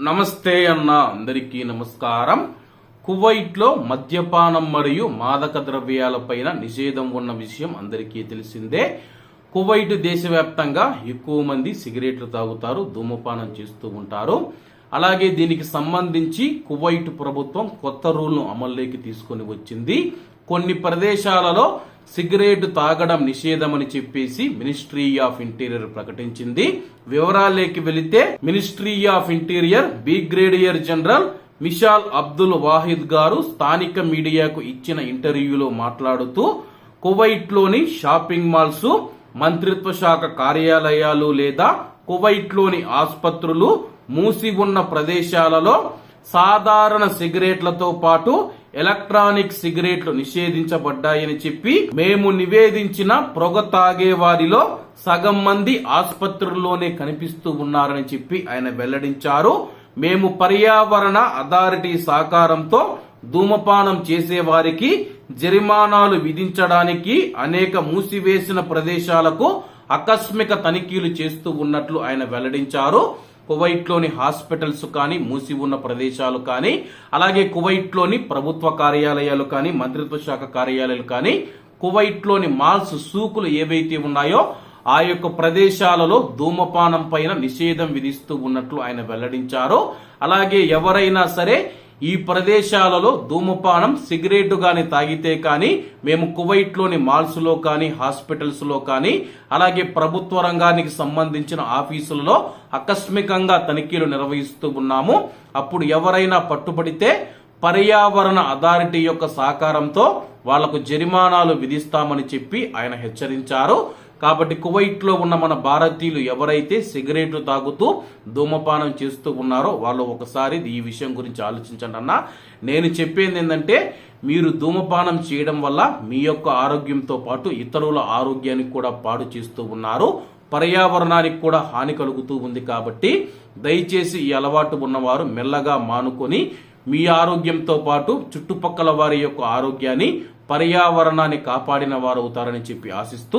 నమస్తే అన్న అందరికీ నమస్కారం. కువైట్లో మద్యపానం మరియు మాదక ద్రవ్యాలపైన నిషేధం ఉన్న విషయం అందరికీ తెలిసిందే. కువైట్ దేశవ్యాప్తంగా ఎక్కువ మంది సిగరెట్లు తాగుతారు ధూమపానం చేస్తూ ఉంటారు. అలాగే దీనికి సంబంధించి కువైట్ ప్రభుత్వం కొత్త రూల్ను అమల్లోకి తీసుకొని వచ్చింది. కొన్ని ప్రదేశాలలో సిగరెట్ తాగడం నిషేధమని చెప్పేసి మినిస్ట్రీ ఆఫ్ ఇంటీరియర్ ప్రకటించింది. వివరాలేకి వెళితే ministry of interior brigadier general Mishal Abdul Wahid గారు స్థానిక మీడియాకు ఇచ్చిన ఇంటర్వ్యూలో మాట్లాడుతూ కువైట్లోని షాపింగ్ మాల్స్ మంత్రిత్వ శాఖ కార్యాలయాలు లేదా కువైట్లోని ఆసుపత్రులు మూసి ఉన్న ప్రదేశాలలో సాధారణ సిగరెట్లతో పాటు ఎలక్ట్రానిక్ సిగరెట్లు నిషేధించబడ్డాయని చెప్పి మేము నివేదించిన పొగ తాగే వారిలో సగం మంది ఆసుపత్రుల్లోనే కనిపిస్తూ ఉన్నారని చెప్పి ఆయన వెల్లడించారు. మేము పర్యావరణ అథారిటీ సహకారంతో ధూమపానం చేసే వారికి జరిమానాలు విధించడానికి అనేక మూసివేసిన ప్రదేశాలకు ఆకస్మిక తనిఖీలు చేస్తూ ఉన్నట్లు ఆయన వెల్లడించారు. కువైట్లోని హాస్పిటల్స్ కానీ మూసి ఉన్న ప్రదేశాలు కానీ అలాగే కువైట్లోని ప్రభుత్వ కార్యాలయాలు కానీ మంత్రిత్వ శాఖ కార్యాలయాలు కానీ కువైట్లోని మాల్స్ సూకులు ఏవైతే ఉన్నాయో ఆ యొక్క ప్రదేశాలలో ధూమపానం పైన నిషేధం విధిస్తూ ఉన్నట్లు ఆయన వెల్లడించారు. అలాగే ఎవరైనా సరే ఈ ప్రదేశాలలో ధూమపానం సిగరెట్ గాని తాగితే కానీ మేము కువైట్లోని మాల్స్లో కానీ హాస్పిటల్స్లో కానీ అలాగే ప్రభుత్వ రంగానికి సంబంధించిన ఆఫీసులలో ఆకస్మికంగా తనిఖీలు నిర్వహిస్తూ ఉన్నాము. అప్పుడు ఎవరైనా పట్టుబడితే పర్యావరణ అథారిటీ యొక్క సహకారంతో వాళ్ళకు జరిమానాలు విధిస్తామని చెప్పి ఆయన హెచ్చరించారు. కాబట్టి కువైట్లో ఉన్న మన భారతీయులు ఎవరైతే సిగరెట్లు తాగుతూ ధూమపానం చేస్తూ ఉన్నారో వాళ్ళు ఒకసారి ఈ విషయం గురించి ఆలోచించండి అన్న. నేను చెప్పేది ఏంటంటే మీరు ధూమపానం చేయడం వల్ల మీ యొక్క ఆరోగ్యంతో పాటు ఇతరుల ఆరోగ్యానికి కూడా పాడు చేస్తూ ఉన్నారు. పర్యావరణానికి కూడా హాని కలుగుతూ ఉంది కాబట్టి దయచేసి ఈ అలవాటు ఉన్నవారు మెల్లగా మానుకొని మీ ఆరోగ్యంతో పాటు చుట్టుపక్కల వారి యొక్క ఆరోగ్యాన్ని పర్యావరణాన్ని కాపాడిన వారు అవుతారని చెప్పి ఆశిస్తూ